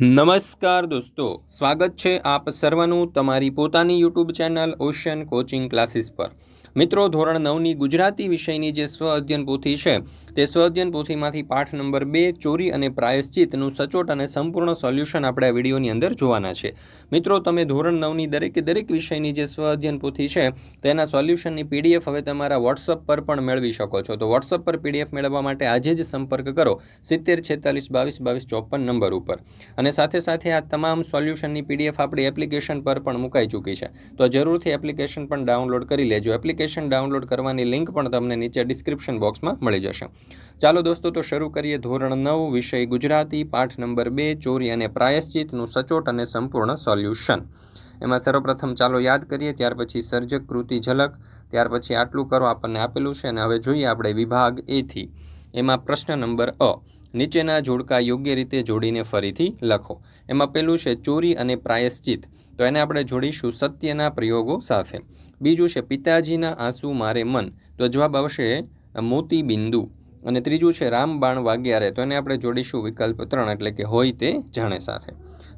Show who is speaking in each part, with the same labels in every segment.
Speaker 1: નમસ્કાર દોસ્તો, સ્વાગત છે આપ સર્વનું તમારી પોતાની YouTube channel Ocean Coaching Classes પર. મિત્રો, ધોરણ નવની ગુજરાતી વિષયની જે સ્વ અધ્યયન પોથી છે તે સ્વ અધ્યયન પોથીમાંથી પાઠ નંબર બે, ચોરી અને પ્રાયશ્ચિતનું સચોટ અને સંપૂર્ણ સોલ્યુશન આપણે આ વિડીયોની અંદર જોવાના છે. મિત્રો, તમે ધોરણ નવની દરેકે દરેક વિષયની જે સ્વ અધ્યયન પોથી છે, તેના સોલ્યુશનની પીડીએફ હવે તમારા વોટ્સઅપ પર પણ મેળવી શકો છો. તો વોટ્સઅપ પર પીડીએફ મેળવવા માટે આજે જ સંપર્ક કરો સિત્તેર, છેતાલીસ, બાવીસ બાવીસ, ચોપન નંબર ઉપર. અને સાથે સાથે આ તમામ સોલ્યુશનની પીડીએફ આપણી એપ્લિકેશન પર પણ મુકાઈ ચૂકી છે. તો જરૂરથી એપ્લિકેશન પણ ડાઉનલોડ કરી લેજો. એપ્લિકેશન ડાઉનલોડ કરવાની લિંક પણ તમને નીચે ડિસ્ક્રિપ્શન બોક્સમાં મળી જશે. ચાલો દોસ્તો, તો શરૂ કરીએ ધોરણ નવ, વિષય ગુજરાતી, પાઠ નંબર બે, ચોરી અને પ્રાયશ્ચિતનું સચોટ અને સંપૂર્ણ સોલ્યુશન. એમાં સર્વપ્રથમ ચાલો યાદ કરીએ, ત્યાર પછી સર્જક, કૃતિ, ઝલક, ત્યાર પછી આટલું કરો આપણને આપેલું છે અને હવે જોઈએ આપણે વિભાગ એથી એમાં પ્રશ્ન નંબર અ, નીચેના જોડકા યોગ્ય રીતે જોડીને ફરીથી લખો. એમાં પેલું છે ચોરી અને પ્રાયશ્ચિત. તો એને આપણે જોડીશું સત્યના પ્રયોગો સાથે. બીજું છે પિતાજીના આંસુ મારે મન. તો જવાબ આવશે મોતી બિંદુ અને ત્રીજું છે રામબાણ વાગ્યારે તો એને આપણે જોડીશું વિકલ્પ ત્રણ, એટલે કે હોય તે જાણે સાથે.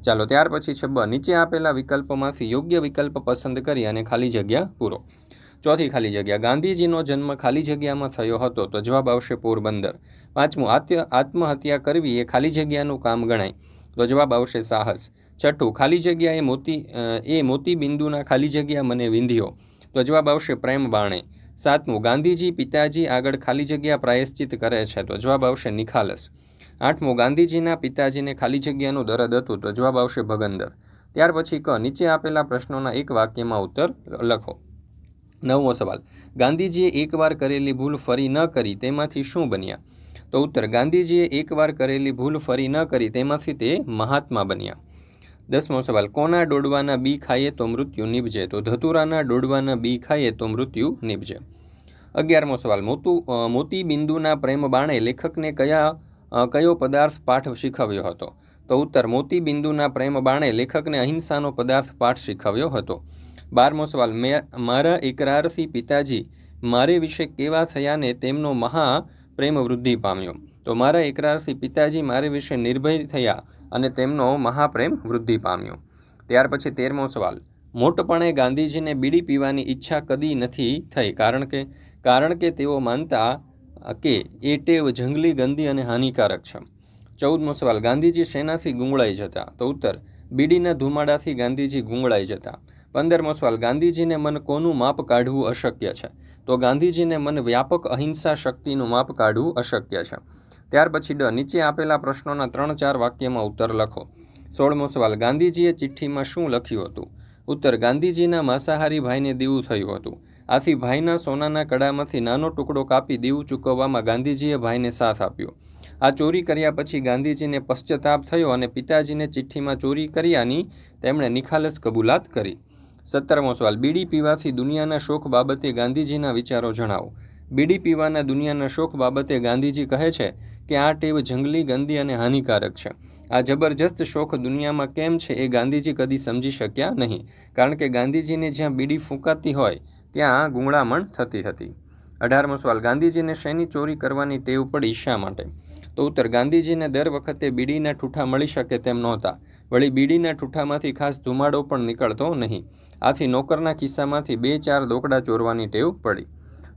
Speaker 1: ચાલો, ત્યાર પછી છે, બ, નીચે આપેલા વિકલ્પોમાંથી યોગ્ય વિકલ્પ પસંદ કરી અને ખાલી જગ્યા પૂરો. ચોથી ખાલી જગ્યા, ગાંધીજીનો જન્મ ખાલી જગ્યામાં થયો હતો, તો જવાબ આવશે પોરબંદર. પાંચમું આત્મહત્યા કરવી એ ખાલી જગ્યાનું કામ ગણાય, તો જવાબ આવશે સાહસ. છઠ્ઠું, ખાલી જગ્યા એ મોતી એ મોતી બિંદુના ખાલી જગ્યા મને વિંધ્યો, તો જવાબ આવશે પ્રેમ બાણે. સાતમું, ગાંધીજી પિતાજી આગળ ખાલી જગ્યા પ્રાયશ્ચિત કરે છે, તો જવાબ આવશે નિખાલસ. આઠમું, ગાંધીજીના પિતાજીને ખાલી જગ્યાનું દરદ હતું, તો જવાબ આવશે ભગંદર. ત્યાર પછી ક, નીચે આપેલા પ્રશ્નોના એક વાક્યમાં ઉત્તર લખો. નવમો સવાલ, ગાંધીજીએ એકવાર કરેલી ભૂલ ફરી ન કરી, તેમાંથી શું બન્યા? તો ઉત્તર, ગાંધીજીએ એકવાર કરેલી ભૂલ ફરી ન કરી, તેમાંથી તે મહાત્મા બન્યા. દસમો સવાલ, કોના ડોડવાના બી ખાઈએ તો મૃત્યુ નિભજે તો ધતુરાના ડોડવાના બી ખાઈએ તો મૃત્યુ નિભજે અગિયારમો સવાલ, મોતુ મોતી બિંદુના પ્રેમ બાણે લેખકને કયા કયો પદાર્થ પાઠ શીખવ્યો હતો? તો ઉત્તર મોતી બિંદુના પ્રેમ બાણે લેખકને અહિંસાનો પદાર્થ પાઠ શીખવ્યો હતો. બારમો સવાલ, મેં, મારા એકરારથી પિતાજી મારે વિશે કેવા થયા ને તેમનો મહા પ્રેમ વૃદ્ધિ પામ્યો? તો મારા એકરારથી પિતાજી મારે વિશે નિર્ભય થયા. અને તેમનો મહાપ્રેમ વૃદ્ધિ પામ્યો. ત્યાર પછી તેરમો સવાલ. મોટપણે ગાંધીજીને બીડી પીવાની ઈચ્છા કદી નથી થઈ, કારણ કે કારણ કે તેઓ માનતા કે એ ટેવ જંગલી ગંદી અને હાનિકારક છે. ચૌદમો સવાલ. ગાંધીજી શેનાથી ગુંગળાઈ જતા. તો ઉત્તર. બીડીના ધુમાડાથી ગાંધીજી ગુંગળાઈ જતા. પંદરમો સવાલ. ગાંધીજીને મન કોનું માપ કાઢવું અશક્ય છે? તો ગાંધીજીને મન વ્યાપક અહિંસા શક્તિનું માપ કાઢવું અશક્ય છે. ત્યાર પછી ડ, નીચે આપેલા પ્રશ્નોના ત્રણ ચાર વાક્યમાં ઉત્તર લખો. સોળમો સવાલ, ગાંધીજીએ ચિઠ્ઠીમાં શું લખ્યું હતું? ઉત્તર, ગાંધીજીના માંસાહારી ભાઈને દીવું થયું હતું. આથી ભાઈના સોનાના કડામાંથી નાનો ટુકડો કાપી દીવું ચૂકવવામાં ગાંધીજીએ ભાઈને સાથ આપ્યો. આ ચોરી કર્યા પછી ગાંધીજીને પશ્ચાતાપ થયો અને પિતાજીને ચિઠ્ઠીમાં ચોરી કર્યાની તેમણે નિખાલસ કબૂલાત કરી. સત્તરમો સવાલ, બીડી પીવાથી દુનિયાના શોખ બાબતે ગાંધીજીના વિચારો જણાવો. બીડી પીવાના દુનિયાના શોખ બાબતે ગાંધીજી કહે છે કે આ ટેવ જંગલી, ગંદી અને હાનિકારક છે. આ જબરજસ્ત શોખ દુનિયામાં કેમ છે એ ગાંધીજી કદી સમજી શક્યા નહીં. કારણ કે ગાંધીજીને જ્યાં બીડી ફૂંકાતી હોય, ત્યાં ગુંગળામણ થતી હતી. અઢારમો સવાલ, ગાંધીજીને શેની ચોરી કરવાની ટેવ પડી શા માટે? તો ઉત્તર, ગાંધીજીને દર વખતે બીડીના ઠૂઠા મળી શકે તેમ નહોતા. વળી બીડીના ઠૂઠામાંથી ખાસ ધુમાડો પણ નીકળતો નહીં. આથી નોકરના ખિસ્સામાંથી બે ચાર દોકડા ચોરવાની ટેવ પડી.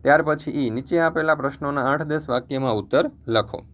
Speaker 1: ત્યાર પછી એ નીચે આપેલા પ્રશ્નોના આઠ દસ વાક્યમાં ઉત્તર લખો.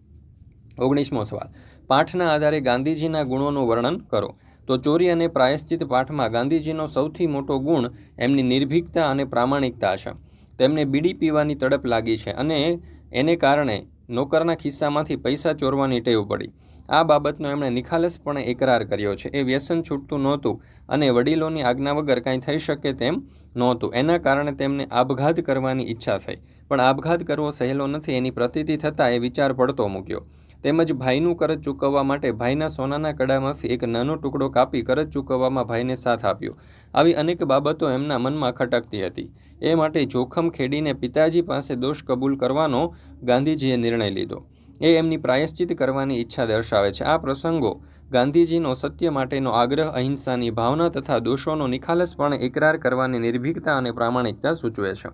Speaker 1: ઓગણીસમો સવાલ. પાઠના આધારે ગાંધીજીના ગુણોનું વર્ણન કરો. તો ચોરી અને પ્રાયશ્ચિત પાઠમાં ગાંધીજીનો સૌથી મોટો ગુણ એમની નિર્ભીકતા અને પ્રામાણિકતા છે. તેમને બીડી પીવાની તડપ લાગી છે અને એને કારણે નોકરના ખિસ્સામાંથી પૈસા ચોરવાની ટેવ પડી. આ બાબતનો એમણે નિખાલસપણે એકરાર કર્યો છે. એ વ્યસન છૂટતું નહોતું અને વડીલોની આજ્ઞા વગર કાંઈ થઈ શકે તેમ નહોતું. એના કારણે તેમને આપઘાત કરવાની ઈચ્છા થઈ. પણ આપઘાત કરવો સહેલો નથી. એની પ્રતીતિ થતાં એ વિચાર પડતો મૂક્યો. તેમજ ભાઈનું કરજ ચૂકવવા માટે ભાઈના સોનાના કડામાંથી એક નાનો ટુકડો કાપી કરજ ચૂકવવામાં ભાઈને સાથ આપ્યો. આવી અનેક બાબતો એમના મનમાં ખટકતી હતી. એ માટે જોખમ ખેડીને પિતાજી પાસે દોષ કબૂલ કરવાનો ગાંધીજીએ નિર્ણય લીધો. એ એમની પ્રાયશ્ચિત કરવાની ઈચ્છા દર્શાવે છે. આ પ્રસંગો ગાંધીજીનો સત્ય માટેનો આગ્રહ, અહિંસાની ભાવના તથા દોષોનો નિખાલસપણે એકરાર કરવાની નિર્ભીકતા અને પ્રામાણિકતા સૂચવે છે.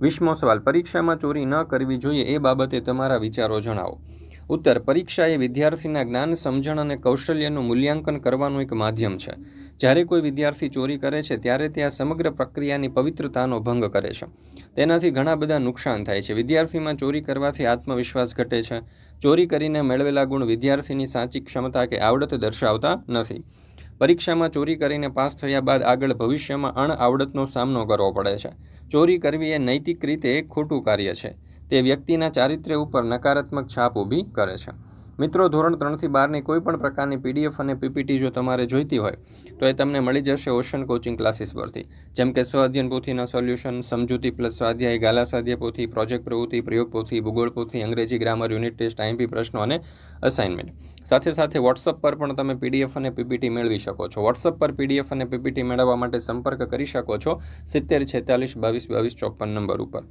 Speaker 1: વીસમો સવાલ, પરીક્ષામાં ચોરી ન કરવી જોઈએ એ બાબતે તમારા વિચારો જણાવો. ઉત્તર પરીક્ષા એ વિદ્યાર્થીના જ્ઞાન, સમજણ અને કૌશલ્યનું મૂલ્યાંકન કરવાનું એક માધ્યમ છે. જ્યારે કોઈ વિદ્યાર્થી ચોરી કરે છે, ત્યારે તે આ સમગ્ર પ્રક્રિયાની પવિત્રતાનો ભંગ કરે છે. તેનાથી ઘણા બધા નુકસાન થાય છે. વિદ્યાર્થીમાં ચોરી કરવાથી આત્મવિશ્વાસ ઘટે છે. ચોરી કરીને મેળવેલા ગુણ વિદ્યાર્થીની સાચી ક્ષમતા કે આવડત દર્શાવતા નથી. પરીક્ષામાં ચોરી કરીને પાસ થયા બાદ આગળ ભવિષ્યમાં અણઆવડતનો સામનો કરવો પડે છે. ચોરી કરવી એ નૈતિક રીતે ખોટું કાર્ય છે. તે વ્યક્તિના ચારિત્ર્ય ઉપર નકારાત્મક છાપ ઊભી કરે છે. મિત્રો, ધોરણ ત્રણથી બારની કોઈ પણ પ્રકારની પીડીએફ અને પીપીટી જો તમારે જોઈતી હોય, તો એ તમને મળી જશે ઓશન કોચિંગ ક્લાસીસ પરથી. જેમ કે સ્વાધ્યન પોથીના સોલ્યુશન, સમજૂતી પ્લસ સ્વાધ્યાય, ગાલા સ્વાધ્યાય પોથી, પ્રોજેક્ટ પ્રવૃત્તિ, પ્રયોગ પોથી, ભૂગોળ પોથી, અંગ્રેજી ગ્રામર, યુનિટ ટેસ્ટ આઈએમપી પ્રશ્નો અને અસાઇનમેન્ટ સાથે સાથે વોટ્સઅપ પર પણ તમે પીડીએફ અને પીપીટી મેળવી શકો છો. વોટ્સઅપ પર પીડીએફ અને પીપીટી મેળવવા માટે સંપર્ક કરી શકો છો સિત્તેર, છેતાલીસ, બાવીસ બાવીસ, ચોપન નંબર ઉપર.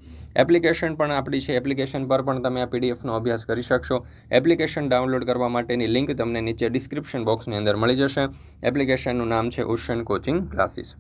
Speaker 1: એપ્લિકેશન પણ આપણી છે. એપ્લિકેશન પર પણ તમે આ પીડીએફનો અભ્યાસ કરી શકશો. એપ્લિકેશન ડાઉનલોડ કરવા માટેની લિંક તમને નીચે ડિસ્ક્રિપ્શન બોક્સની અંદર મળી જશે. એપ્લિકેશનનું નામ છે ઓશન કોચિંગ ક્લાસીસ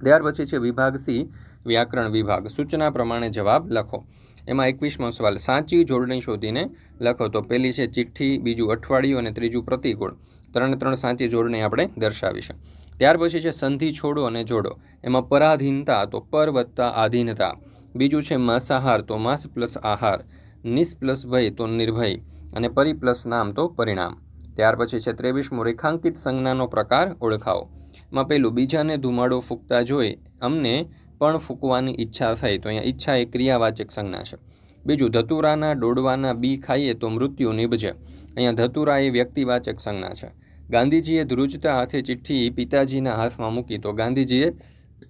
Speaker 1: ત્યાર પછી છે વિભાગ સી, વ્યાકરણ વિભાગ. સૂચના પ્રમાણે જવાબ લખો. એમાં એકવીસમો સવાલ, સાચી જોડણી શોધીને લખો તો પહેલી છે ચિઠ્ઠી, બીજું અઠવાડિયું અને ત્રીજું પ્રતિકૂળ. ત્રણે ત્રણ સાચી જોડણી આપણે દર્શાવીશું. ત્યાર પછી છે સંધિ છોડો અને જોડો. એમાં પરાધીનતા તો પર વત્તા આધીનતા. બીજું છે માંસાહાર તો માંસ પ્લસ આહાર. નિસ પ્લસ ભય તો નિર્ભય. અને પરી પ્લસ નામ તો પરિણામ. ત્યાર પછી છે ત્રેવીસમું, રેખાંકિત સંજ્ઞાનો પ્રકાર ઓળખાવો. માં પહેલું, બીજાને ધુમાડો ફૂંકતા જોઈ અમને પણ ફૂંકવાની ઈચ્છા થઈ તો અહીંયા ઈચ્છા એ ક્રિયાવાચક સંજ્ઞા છે. બીજું, ધતુરાના, ડોડવાના, બી ખાઈએ તો મૃત્યુ નિભજે. અહીંયા ધતુરા એ વ્યક્તિવાચક સંજ્ઞા છે. ગાંધીજીએ ધ્રુજતા હાથે ચિઠ્ઠી પિતાજીના હાથમાં મૂકી તો ગાંધીજીએ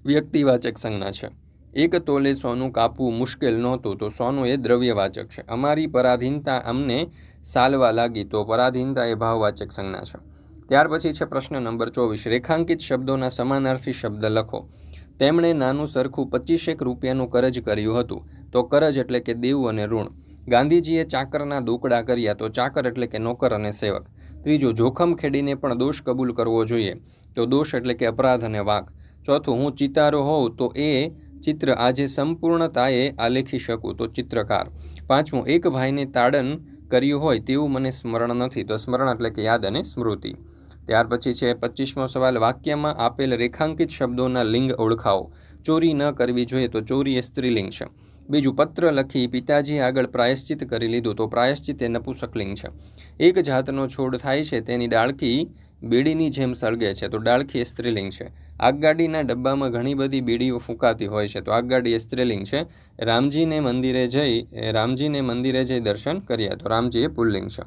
Speaker 1: વ્યક્તિવાચક સંજ્ઞા છે. એક તોલે સોનું કાપવું મુશ્કેલ નહોતું તો સોનું એ દ્રવ્યવાચક છે. અમારી પરાધીનતા અમને સાલવા લાગી તો પરાધીનતા એ ભાવવાચક સંજ્ઞા છે. ત્યાર પછી છે પ્રશ્ન નંબર ચોવીસ. રેખાંકિત શબ્દોના સમાનાર્થી શબ્દ લખો. તેમણે નાનું સરખું પચીસેક રૂપિયાનું કરજ કર્યું હતું. તો કરજ એટલે કે દેવું અને ઋણ. ગાંધીજીએ ચાકરના દોકડા કર્યા તો ચાકર એટલે કે નોકર અને સેવક. ત્રીજું, જોખમ ખેડીને પણ દોષ કબૂલ કરવો જોઈએ. તો દોષ એટલે કે અપરાધ અને વાક. ચોથું, હું ચિતારો હોઉં તો એ ચિત્ર આજે સંપૂર્ણતાએ આલેખી શકું તો ચિત્રકાર. પાંચમું, એક ભાઈને તાડન કર્યું હોય તેવું મને સ્મરણ નથી. તો સ્મરણ એટલે કે યાદ અને સ્મૃતિ. ત્યાર પછી છે પચીસમો સવાલ, વાક્યમાં આપેલ રેખાંકિત શબ્દોના લિંગ ઓળખાવો. ચોરી ન કરવી જોઈએ તો ચોરી એ સ્ત્રીલિંગ છે. બીજું, પત્ર લખી પિતાજી આગળ પ્રાયશ્ચિત કરી લીધું તો પ્રાયશ્ચિત એ નપુસકલિંગ છે. એક જાતનો છોડ થાય છે, તેની ડાળખી બીડીની જેમ સળગે છે તો ડાળખી એ સ્ત્રીલિંગ છે. આગગાડીના ડબ્બામાં ઘણી બધી બીડીઓ ફૂંકાતી હોય છે તો આગગાડી એ સ્ત્રીલિંગ છે. રામજીને મંદિરે જઈ, રામજીને મંદિરે જઈ દર્શન કર્યા તો રામજી એ પુલ્લિંગ છે.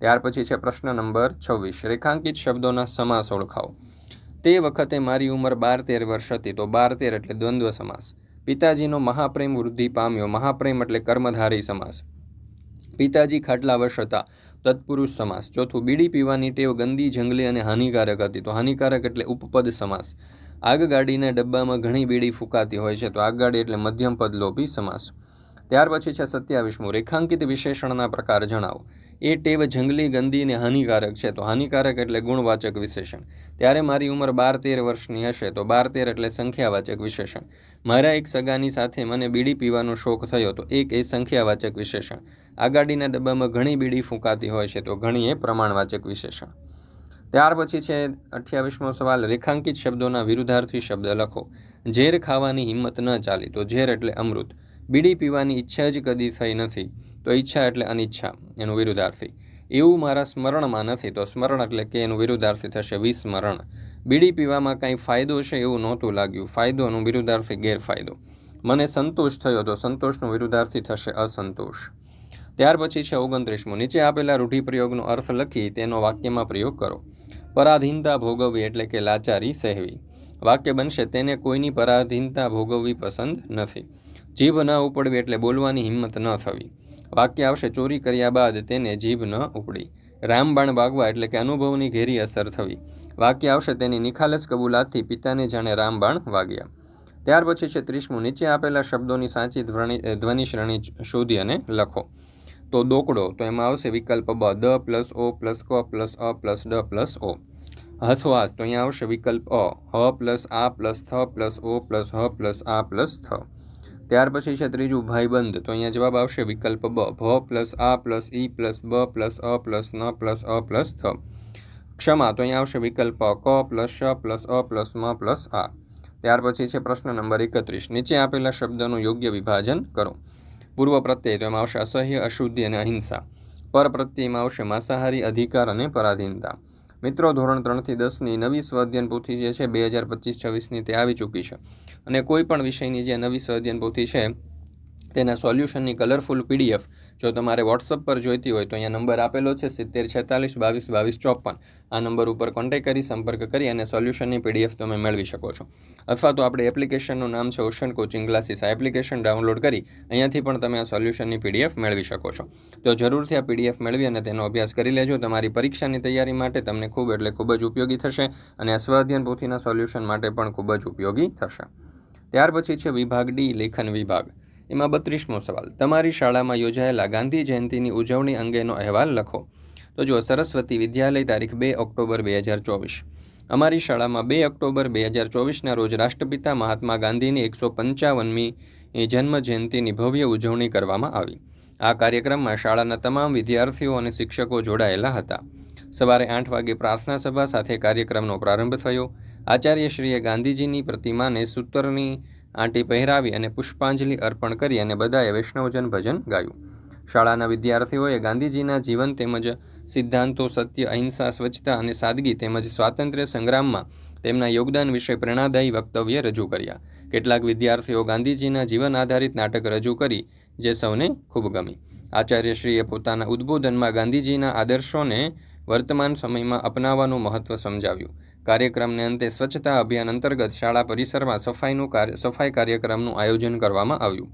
Speaker 1: ત્યાર પછી છે પ્રશ્ન નંબર છવ્વીસ. રેખાંકિત શબ્દોના સમાસ ઓળખાવો. તે વખતે મારી ઉંમર બાર તેર વર્ષ હતી, તો બાર તેર એટલે દ્વંદ્વ સમાસ. પિતાજીનો મહાપ્રેમ વૃદ્ધિ પામ્યો. મહાપ્રેમ એટલે કર્મધારી સમાસ. પિતાજી ખાટલા વર્ષ હતા. તત્પુરુષ સમાસ. ચોથું, બીડી પીવાની ટેવ ગંદી, જંગલી અને હાનિકારક હતી, તો હાનિકારક એટલે ઉપપદ સમાસ. આગગાડીના ડબ્બામાં ઘણી બીડી ફૂંકાતી હોય છે, તો આગગાડી એટલે મધ્યમ પદ લોભી સમાસ. ત્યાર પછી છે સત્યાવીસમું. રેખાંકિત વિશેષણના પ્રકાર જણાવો. એ ટેવ જંગલી ગંદી અને હાનિકારક છે. તો હાનિકારક એટલે ગુણવાચક વિશેષણ. ત્યારે મારી ઉંમર બાર તેર વર્ષની હશે, તો બાર તેર એટલે સંખ્યાવાચક વિશેષણ. મારા એક સગાની સાથે મને બીડી પીવાનો શોખ થયો, તો એક એ સંખ્યાવાચક વિશેષણ. આગાડીના ડબ્બામાં ઘણી બીડી ફૂંકાતી હોય છે, તો ઘણી એ પ્રમાણવાચક વિશેષણ. ત્યાર પછી છે અઠ્યાવીસમો સવાલ, રેખાંકિત શબ્દોના વિરુદ્ધાર્થી શબ્દ લખો. ઝેર ખાવાની હિંમત ન ચાલી, તો ઝેર એટલે અમૃત. બીડી પીવાની ઈચ્છા જ કદી થઈ નથી. તો ઈચ્છા એટલે અનિચ્છા, એનું વિરુદ્ધાર્થી. એવું મારા સ્મરણમાં નથી, તો સ્મરણ એટલે કે એનું વિરુદ્ધાર્થી થશે વિસ્મરણ. બીડી પીવામાં કાંઈ ફાયદો છે એવું નહોતું લાગ્યું. ફાયદોનું વિરુદ્ધાર્થી ગેરફાયદો. મને સંતોષ થયો તો સંતોષનું વિરુદ્ધાર્થી થશે અસંતોષ. ત્યાર પછી છે ઓગણત્રીસમું. નીચે આપેલા રૂઢિપ્રયોગનો અર્થ લખી તેનો વાક્યમાં પ્રયોગ કરો. પરાધીનતા ભોગવવી એટલે કે લાચારી સહેવી. વાક્ય બનશે, તેને કોઈની પરાધીનતા ભોગવવી પસંદ નથી. જીભ ન ઉપડવી એટલે બોલવાની હિંમત ન થવી. વાક્ય આવશે, ચોરી કર્યા બાદ તેને જીભ ન ઉપડી. રામબાણ વાગવા એટલે કે અનુભવની ઘેરી અસર થવી. વાક્ય આવશે, તેની નિખાલસ કબૂલાતથી પિતાને જાણે રામબાણ વાગ્યા. ત્યાર પછી છે, ત્રીસમું, નીચે આપેલા શબ્દોની સાચી ધ્વનિ ધ્વનિ શ્રેણી શોધી અને લખો. તો દોકડો, તો એમાં આવશે વિકલ્પ બ, દ પ્લસ ઓ પ્લસ ક પ્લસ અ પ્લસ ડ પ્લસ ઓ. હથવાસ, તો અહીંયા આવશે વિકલ્પ અ, હ પ્લસ આ પ્લસ થ પ્લસ ઓ પ્લસ હ પ્લસ આ પ્લસ થ. ત્યાર પછી છે ત્રીજું ભાઈબંધ. તો અહીંયા જવાબ આવશે વિકલ્પ બ. ભ પ્લસ આ પ્લસ ઈ પ્લસ બ પ્લસ અ પ્લસ ન પ્લસ અ પ્લસ થ. ક્ષમા. તો અહીંયા આવશે વિકલ્પ ક પ્લસ શ પ્લસ અ પ્લસ મ પ્લસ આ. ત્યાર પછી છે પ્રશ્ન નંબર એકત્રીસ. નીચે આપેલા શબ્દનું યોગ્ય વિભાજન કરો. પૂર્વ પ્રત્યય. તો એમાં આવશે અસહ્ય, અશુદ્ધિ અને અહિંસા. પર પ્રત્યયમાં આવશે માંસાહારી, અધિકાર અને પરાધીનતા. મિત્રો, ધોરણ ત્રણથી દસની નવી સ્વાધ્યન પોથી જે છે, બે હજાર પચીસ છવ્વીસની તે આવી ચૂકી છે. અને કોઈ પણ વિષયની જે નવી સ્વાધ્યન પોથી છે, તેના સોલ્યુશનની કલરફુલ પીડીએફ જો તમારે વોટ્સઅપ પર જોઈતી હોય તો અહીંયા નંબર આપેલો છે, સિત્તેર છેતાલીસ બાવીસ બાવીસ ચોપન. આ નંબર ઉપર કોન્ટેક કરી, સંપર્ક કરી અને સોલ્યુશનની પીડીએફ તમે મેળવી શકો છો. અથવા તો આપણે એપ્લિકેશનનું નામ છે, ઓશન કોચિંગ ક્લાસીસ આ એપ્લિકેશન ડાઉનલોડ કરી અહીંયાથી પણ તમે આ સોલ્યુશનની પીડીએફ મેળવી શકો છો. તો જરૂરથી આ પીડીએફ મેળવી અને તેનો અભ્યાસ કરી લેજો. તમારી પરીક્ષાની તૈયારી માટે તમને ખૂબ એટલે ખૂબ જ ઉપયોગી થશે અને સ્વાધ્યન પોથીના સોલ્યુશન માટે પણ ખૂબ જ ઉપયોગી થશે. ત્યાર પછી છે વિભાગ ડી, લેખન વિભાગ. એમાં બત્રીસમો સવાલ. તમારી શાળામાં યોજાયેલા ગાંધી જયંતિની ઉજવણી અંગેનો અહેવાલ લખો. તો જો સરસ્વતી વિદ્યાલય તારીખ બે ઓક્ટોબર બે હજાર ચોવીસ. અમારી શાળામાં બે ઓક્ટોબર બે હજાર ચોવીસના રોજ રાષ્ટ્રપિતા મહાત્મા ગાંધીની એકસો પંચાવનમી જન્મ જયંતિની ભવ્ય ઉજવણી કરવામાં આવી. આ કાર્યક્રમમાં શાળાના તમામ વિદ્યાર્થીઓ અને શિક્ષકો જોડાયેલા હતા. સવારે આઠ વાગે પ્રાર્થના સભા સાથે કાર્યક્રમનો પ્રારંભ થયો. આચાર્યશ્રીએ ગાંધીજીની પ્રતિમાને સૂતરની આંટી પહેરાવી અને પુષ્પાંજલિ અર્પણ કરી અને બધાએ વૈષ્ણવજન ભજન ગાયું. શાળાના વિદ્યાર્થીઓએ ગાંધીજીના જીવન તેમજ સિદ્ધાંતો, સત્ય, અહિંસા, સ્વચ્છતા અને સાદગી તેમજ સ્વાતંત્ર્ય સંગ્રામમાં તેમના યોગદાન વિશે પ્રેરણાદાયી વક્તવ્ય રજૂ કર્યા. કેટલાક વિદ્યાર્થીઓ ગાંધીજીના જીવન આધારિત નાટક રજૂ કરી, જે સૌને ખૂબ ગમી. આચાર્યશ્રીએ પોતાના ઉદ્બોધનમાં ગાંધીજીના આદર્શોને વર્તમાન સમયમાં અપનાવવાનું મહત્ત્વ સમજાવ્યું. કાર્યક્રમને અંતે સ્વચ્છતા અભિયાન અંતર્ગત શાળા પરિસરમાં સફાઈનું કાર્ય, સફાઈ કાર્યક્રમનું આયોજન કરવામાં આવ્યું.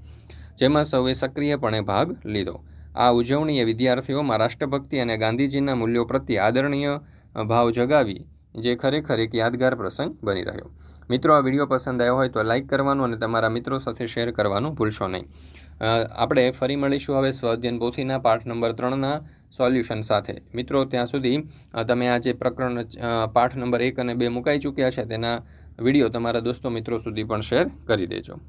Speaker 1: જેમાં સૌએ સક્રિયપણે ભાગ લીધો. આ ઉજવણીએ વિદ્યાર્થીઓમાં રાષ્ટ્રભક્તિ અને ગાંધીજીના મૂલ્યો પ્રત્યે આદરણીય ભાવ જગાવી, જે ખરેખર એક યાદગાર પ્રસંગ બની રહ્યો. મિત્રો, આ વીડિયો પસંદ આવ્યો હોય તો લાઇક કરવાનું અને તમારા મિત્રો સાથે શેર કરવાનું ભૂલશો નહીં. આપણે ફરી મળીશું હવે સ્વાધ્યન પોથીના પાઠ નંબર ત્રણના સોલ્યુશન સાથે. મિત્રો, ત્યાં સુધી તમે આ જે પ્રકરણ પાઠ નંબર એક અને બે મુકાઈ ચૂક્યા છે, તેના વીડિયો તમારા દોસ્તો મિત્રો સુધી પણ શેર કરી દેજો.